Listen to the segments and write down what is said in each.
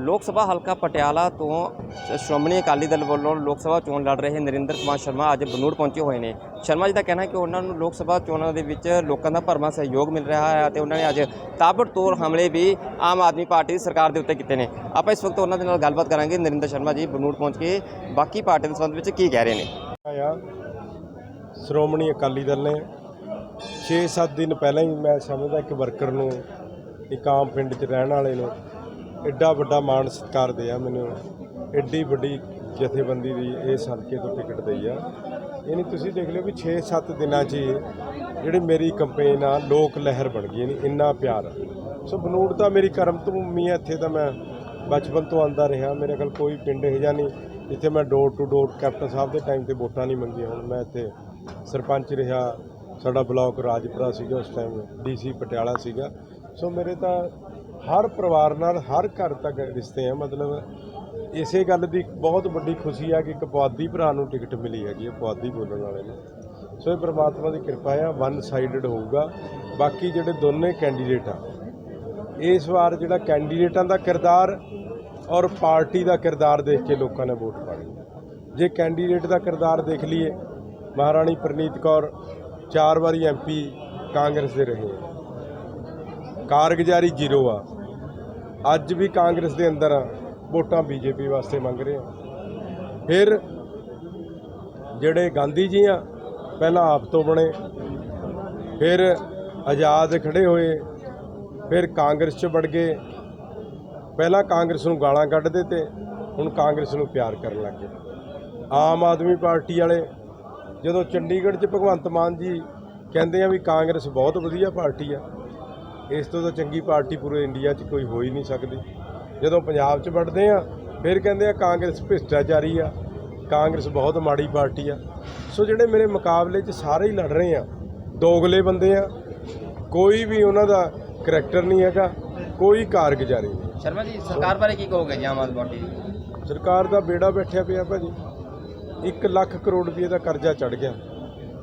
ਲੋਕ ਸਭਾ ਹਲਕਾ ਪਟਿਆਲਾ ਤੋਂ ਸ਼੍ਰੋਮਣੀ ਅਕਾਲੀ ਦਲ ਵੱਲੋਂ ਲੋਕ ਸਭਾ ਚੋਣ ਲੜ ਰਹੇ ਨਰਿੰਦਰ ਕੁਮਾਰ ਸ਼ਰਮਾ ਅੱਜ ਬਨੂੜ ਪਹੁੰਚੇ ਹੋਏ ਨੇ। ਸ਼ਰਮਾ ਜੀ ਦਾ ਕਹਿਣਾ ਹੈ ਕਿ ਉਹਨਾਂ ਨੂੰ ਲੋਕ ਸਭਾ ਚੋਣਾਂ ਦੇ ਵਿੱਚ ਲੋਕਾਂ ਦਾ ਭਰਵਾਂ ਸਹਿਯੋਗ ਮਿਲ ਰਿਹਾ ਹੈ ਅਤੇ ਉਹਨਾਂ ਨੇ ਅੱਜ ਤਾਬੜਤੋੜ ਹਮਲੇ ਵੀ ਆਮ ਆਦਮੀ ਪਾਰਟੀ ਦੀ ਸਰਕਾਰ ਦੇ ਉੱਤੇ ਕੀਤੇ ਨੇ। ਆਪਾਂ ਇਸ ਵਕਤ ਉਹਨਾਂ ਦੇ ਨਾਲ ਗੱਲਬਾਤ ਕਰਾਂਗੇ। ਨਰਿੰਦਰ ਸ਼ਰਮਾ ਜੀ ਬਨੂੜ ਪਹੁੰਚ ਕੇ ਬਾਕੀ ਪਾਰਟੀ ਦੇ ਸੰਬੰਧ ਵਿੱਚ ਕੀ ਕਹਿ ਰਹੇ ਨੇ? ਸ਼੍ਰੋਮਣੀ ਅਕਾਲੀ ਦਲ ਨੇ 6-7 ਦਿਨ ਪਹਿਲਾਂ ਹੀ ਮੈਂ ਸਮਝਦਾ ਇੱਕ ਵਰਕਰ ਨੂੰ, ਇੱਕ ਆਮ ਪਿੰਡ 'ਚ ਰਹਿਣ ਵਾਲੇ ਨੂੰ ਐਡਾ ਵੱਡਾ ਮਾਣ ਸਤਿਕਾਰ ਦਿਆ ਮੈਨੂੰ। ਐਡੀ ਵੱਡੀ ਜਥੇਬੰਦੀ ਦੀ ਇਸ ਹਲਕੇ ਤੋਂ ਟਿਕਟ ਦਈ ਆ। ਯਾਨੀ ਤੁਸੀਂ ਦੇਖ ਲਿਓ ਵੀ 6-7 ਦਿਨਾਂ 'ਚ ਹੀ ਜਿਹੜੀ ਮੇਰੀ ਕੰਪੇਨ ਆ, ਲੋਕ ਲਹਿਰ ਬਣ ਗਈ, ਯਾਨੀ ਇੰਨਾ ਪਿਆਰ। ਸੋ ਬਨੂੜ ਤਾਂ ਮੇਰੀ ਕਰਮ ਭੂਮੀ ਹੈ ਇੱਥੇ ਤਾਂ ਮੈਂ ਬਚਪਨ ਤੋਂ ਆਂਦਾ ਰਿਹਾ। ਮੇਰੇ ਕੋਲ ਕੋਈ ਪਿੰਡ ਇਹੋ ਜਿਹਾ ਨਹੀਂ, ਜਿੱਥੇ ਮੈਂ ਡੋਰ ਟੂ ਡੋਰ ਕੈਪਟਨ ਸਾਹਿਬ ਦੇ ਟਾਈਮ ਤੇ ਵੋਟਾਂ ਨਹੀਂ ਮੰਗੀਆਂ। ਹੁਣ ਮੈਂ ਇੱਥੇ ਸਰਪੰਚ ਰਿਹਾ, ਸਾਡਾ ਬਲਾਕ ਰਾਜਪੁਰਾ ਸੀਗਾ ਉਸ ਟਾਈਮ ਡੀਸੀ ਪਟਿਆਲਾ ਸੀਗਾ। ਸੋ ਮੇਰੇ ਤਾਂ ਹਰ ਪਰਿਵਾਰ ਨਾਲ ਹਰ ਘਰ ਤੱਕ ਰਿਸ਼ਤੇ ਆ, ਮਤਲਬ ਇਸੇ ਗੱਲ ਦੀ ਬਹੁਤ ਵੱਡੀ ਖੁਸ਼ੀ ਆ ਕਿ ਇੱਕ ਪੁਆਧੀ ਭਰਾ ਨੂੰ ਟਿਕਟ ਮਿਲੀ ਹੈਗੀ ਹੈ ਪੁਆਧੀ ਬੋਲਣ ਵਾਲੇ ਨੂੰ। ਸੋ ਇਹ ਪ੍ਰਮਾਤਮਾ ਦੀ ਕਿਰਪਾ ਆ ਵਨ ਸਾਈਡਡ ਹੋਊਗਾ। ਬਾਕੀ ਜਿਹੜੇ ਦੋਨੇ ਕੈਂਡੀਡੇਟ ਆ, ਇਸ ਵਾਰ ਜਿਹੜਾ ਕੈਂਡੀਡੇਟਾਂ ਦਾ ਕਿਰਦਾਰ ਔਰ ਪਾਰਟੀ ਦਾ ਕਿਰਦਾਰ ਦੇਖ ਕੇ ਲੋਕਾਂ ਨੇ ਵੋਟ ਪਾਣੀ ਜੇ ਕੈਂਡੀਡੇਟ ਦਾ ਕਿਰਦਾਰ ਦੇਖ ਲਈਏ, ਮਹਾਰਾਣੀ ਪ੍ਰਨੀਤ ਕੌਰ ਚਾਰ ਵਾਰੀ ਐਮਪੀ ਕਾਂਗਰਸ ਦੇ ਰਹੇ ਆ। ਕਾਰਗੁਜ਼ਾਰੀ ਜ਼ੀਰੋ ਆ। ਅੱਜ ਵੀ ਕਾਂਗਰਸ ਦੇ ਅੰਦਰ ਆ, ਵੋਟਾਂ ਬੀਜੇਪੀ ਵਾਸਤੇ ਮੰਗ ਰਹੇ ਆ। ਫਿਰ ਜਿਹੜੇ ਗਾਂਧੀ ਜੀ ਆ, ਪਹਿਲਾਂ ਆਪ ਤੋਂ ਬਣੇ, ਫਿਰ ਆਜ਼ਾਦ ਖੜੇ ਹੋਏ, ਫਿਰ ਕਾਂਗਰਸ 'ਚ ਵੜ ਗਏ। ਪਹਿਲਾਂ ਕਾਂਗਰਸ ਨੂੰ ਗਾਲਾਂ ਕੱਢਦੇ ਤੇ ਹੁਣ ਕਾਂਗਰਸ ਨੂੰ ਪਿਆਰ ਕਰਨ ਲੱਗ ਗਏ। ਆਮ ਆਦਮੀ ਪਾਰਟੀ ਵਾਲੇ ਜਦੋਂ ਚੰਡੀਗੜ੍ਹ 'ਚ ਭਗਵੰਤ ਮਾਨ ਜੀ ਕਹਿੰਦੇ ਆ ਵੀ ਕਾਂਗਰਸ ਬਹੁਤ ਵਧੀਆ ਪਾਰਟੀ ਆ ਇਸ ਤੋਂ ਤਾਂ ਚੰਗੀ ਪਾਰਟੀ ਪੂਰੇ ਇੰਡੀਆ 'ਚ ਕੋਈ ਹੋ ਹੀ ਨਹੀਂ ਸਕਦੀ। ਜਦੋਂ ਪੰਜਾਬ 'ਚ ਵੜਦੇ ਆ ਫਿਰ ਕਹਿੰਦੇ ਆ ਕਾਂਗਰਸ ਭ੍ਰਿਸ਼ਟਾਚਾਰੀ ਆ ਕਾਂਗਰਸ ਬਹੁਤ ਮਾੜੀ ਪਾਰਟੀ ਆ। ਸੋ ਜਿਹੜੇ ਮੇਰੇ ਮੁਕਾਬਲੇ 'ਚ ਸਾਰੇ ਹੀ ਲੜ ਰਹੇ ਆ ਦੋਗਲੇ ਬੰਦੇ ਆ ਕੋਈ ਵੀ ਉਹਨਾਂ ਦਾ ਕਰੈਕਟਰ ਨਹੀਂ ਹੈਗਾ ਕੋਈ ਕਾਰਗੁਜ਼ਾਰੀ ਨਹੀਂ। ਸ਼ਰਮਾ ਜੀ ਸਰਕਾਰ ਬਾਰੇ ਕੀ ਕਹੋਗੇ ਜੀ ਆਮ ਆਦਮੀ ਪਾਰਟੀ ਦੀ? ਸਰਕਾਰ ਦਾ ਬੇੜਾ ਬੈਠਿਆ ਪਿਆ ਭਾਜੀ। 1 ਲੱਖ ਕਰੋੜ ਰੁਪਏ ਦਾ ਕਰਜ਼ਾ ਚੜ ਗਿਆ।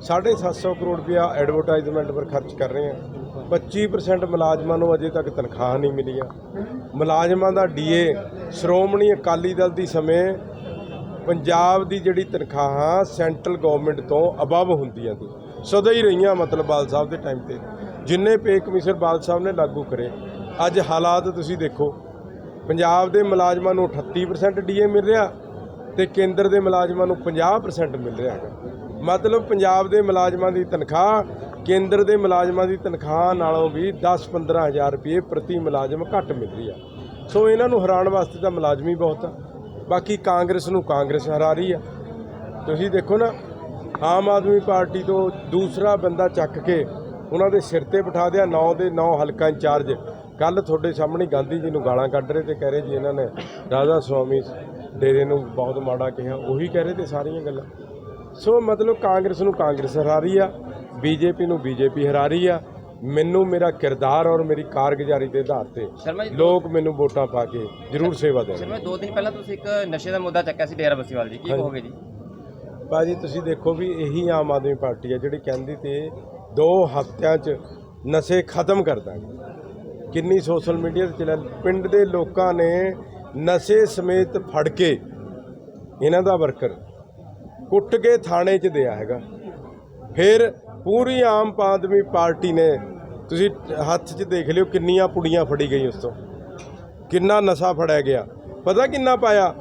750 ਕਰੋੜ ਰੁਪਇਆ ਐਡਵਰਟਾਈਜ਼ਮੈਂਟ ਪਰ ਖਰਚ ਕਰ ਰਹੇ ਆ। 25% ਮੁਲਾਜ਼ਮਾਂ ਨੂੰ ਅਜੇ ਤੱਕ ਤਨਖਾਹ ਨਹੀਂ ਮਿਲੀਆਂ ਮੁਲਾਜ਼ਮਾਂ ਦਾ ਡੀਏ ਸ਼੍ਰੋਮਣੀ ਅਕਾਲੀ ਦਲ ਦੀ ਸਮੇਂ ਪੰਜਾਬ ਦੀ ਜਿਹੜੀ ਤਨਖਾਹਾਂ ਸੈਂਟਰਲ ਗਵਰਨਮੈਂਟ ਤੋਂ ਅਬਵ ਹੁੰਦੀਆਂ ਸੀ। ਸਦਾ ਹੀ ਰਹੀਆਂ ਮਤਲਬ ਬਾਲ ਸਾਹਿਬ ਦੇ ਟਾਈਮ ਤੇ। ਜਿੰਨੇ ਪੇ ਕਮਿਸ਼ਨ ਬਾਲ ਸਾਹਿਬ ਨੇ ਲਾਗੂ ਕਰੇ, ਅੱਜ ਹਾਲਾਤ ਤੁਸੀਂ ਦੇਖੋ। ਪੰਜਾਬ ਦੇ ਮੁਲਾਜ਼ਮਾਂ ਨੂੰ 38% ਡੀਏ ਮਿਲ ਰਿਹਾ ਤੇ ਕੇਂਦਰ ਦੇ ਮੁਲਾਜ਼ਮਾਂ ਨੂੰ 50% ਮਿਲ ਰਿਹਾ ਹੈ ਮਤਲਬ ਪੰਜਾਬ ਦੇ ਮੁਲਾਜ਼ਮਾਂ ਦੀ ਤਨਖਾਹ ਕੇਂਦਰ ਦੇ ਮੁਲਾਜ਼ਮਾਂ ਦੀ ਤਨਖਾਹ ਨਾਲੋਂ ਵੀ 10-15 ਹਜ਼ਾਰ ਰੁਪਏ ਪ੍ਰਤੀ ਮੁਲਾਜ਼ਮ ਘੱਟ ਮਿਲ ਰਹੀ ਆ। ਸੋ ਇਹਨਾਂ ਨੂੰ ਹਰਾਉਣ ਵਾਸਤੇ ਤਾਂ ਮੁਲਾਜ਼ਮ ਹੀ ਬਹੁਤ ਆ। ਬਾਕੀ ਕਾਂਗਰਸ ਨੂੰ ਕਾਂਗਰਸ ਹਰਾ ਰਹੀ ਆ। ਤੁਸੀਂ ਦੇਖੋ ਨਾ, ਆਮ ਆਦਮੀ ਪਾਰਟੀ ਤੋਂ ਦੂਸਰਾ ਬੰਦਾ ਚੱਕ ਕੇ ਉਹਨਾਂ ਦੇ ਸਿਰ ਤੇ ਬਿਠਾ ਦਿਆ 9 ਦੇ 9 ਹਲਕਾ ਇੰਚਾਰਜ। ਕੱਲ ਤੁਹਾਡੇ ਸਾਹਮਣੇ ਗਾਂਧੀ ਜੀ ਨੂੰ ਗਾਲਾਂ ਕੱਢ ਰਹੇ ਤੇ ਕਹਿ ਰਹੇ ਜੀ ਇਹਨਾਂ ਨੇ ਰਾਧਾ ਸੁਆਮੀ ਡੇਰੇ ਨੂੰ ਬਹੁਤ ਮਾੜਾ ਕਿਹਾ, ਉਹੀ ਕਹਿ ਰਹੇ ਤੇ ਸਾਰੀਆਂ ਗੱਲਾਂ। ਸੋ ਮਤਲਬ ਕਾਂਗਰਸ ਨੂੰ ਕਾਂਗਰਸ ਹਰਾ ਰਹੀ ਆ। ਬੀਜੇਪੀ ਨੂੰ ਬੀਜੇਪੀ ਹਰਾ ਰਹੀ ਆ। ਮੈਨੂੰ ਮੇਰਾ ਕਿਰਦਾਰ ਔਰ ਮੇਰੀ ਕਾਰਗੁਜ਼ਾਰੀ ਦੇ ਆਧਾਰ ਤੇ ਸ਼ਰਮਾ ਜੀ ਲੋਕ ਮੈਨੂੰ ਵੋਟਾਂ ਪਾ ਕੇ ਜ਼ਰੂਰ ਸੇਵਾ ਦੇਣਗੇ। ਸ਼ਰਮਾ ਦੋ ਦਿਨ ਪਹਿਲਾਂ ਤੁਸੀਂ ਇੱਕ ਨਸ਼ੇ ਦਾ ਮੁੱਦਾ ਚੱਕਿਆ ਸੀ ਡੇਰਾ ਬਸੀਵਾਲ ਜੀ ਕੀ ਹਾਂਜੀ। ਕਹੋਗੇ ਜੀ? ਬਾਜੀ ਤੁਸੀਂ ਦੇਖੋ ਵੀ ਇਹੀ ਆਮ ਆਦਮੀ ਪਾਰਟੀ ਆ ਜਿਹੜੀ ਕਹਿੰਦੀ ਤੇ ਦੋ ਹਫ਼ਤਿਆਂ 'ਚ ਨਸ਼ੇ ਖਤਮ ਕਰ ਦਾਂਗੇ। ਕਿੰਨੀ ਸੋਸ਼ਲ ਮੀਡੀਆ ਤੇ ਚੱਲਿਆ ਪਿੰਡ ਦੇ ਲੋਕਾਂ ਨੇ ਨਸ਼ੇ ਸਮੇਤ ਫੜ ਕੇ ਇਹਨਾਂ ਦਾ ਵਰਕਰ ਕੁੱਟ ਕੇ ਥਾਣੇ 'ਚ ਦਿਆ ਹੈਗਾ। ਫਿਰ ਪੂਰੀ ਆਮ ਆਦਮੀ ਪਾਰਟੀ ਨੇ ਤੁਸੀਂ ਹੱਥ 'ਚ ਦੇਖ ਲਿਓ ਕਿੰਨੀਆਂ ਪੁੜੀਆਂ ਫੜੀ ਗਈ ਉਸ ਤੋਂ। ਕਿੰਨਾ ਨਸ਼ਾ ਫੜਿਆ ਗਿਆ। ਪਤਾ ਕਿੰਨਾ ਪਾਇਆ?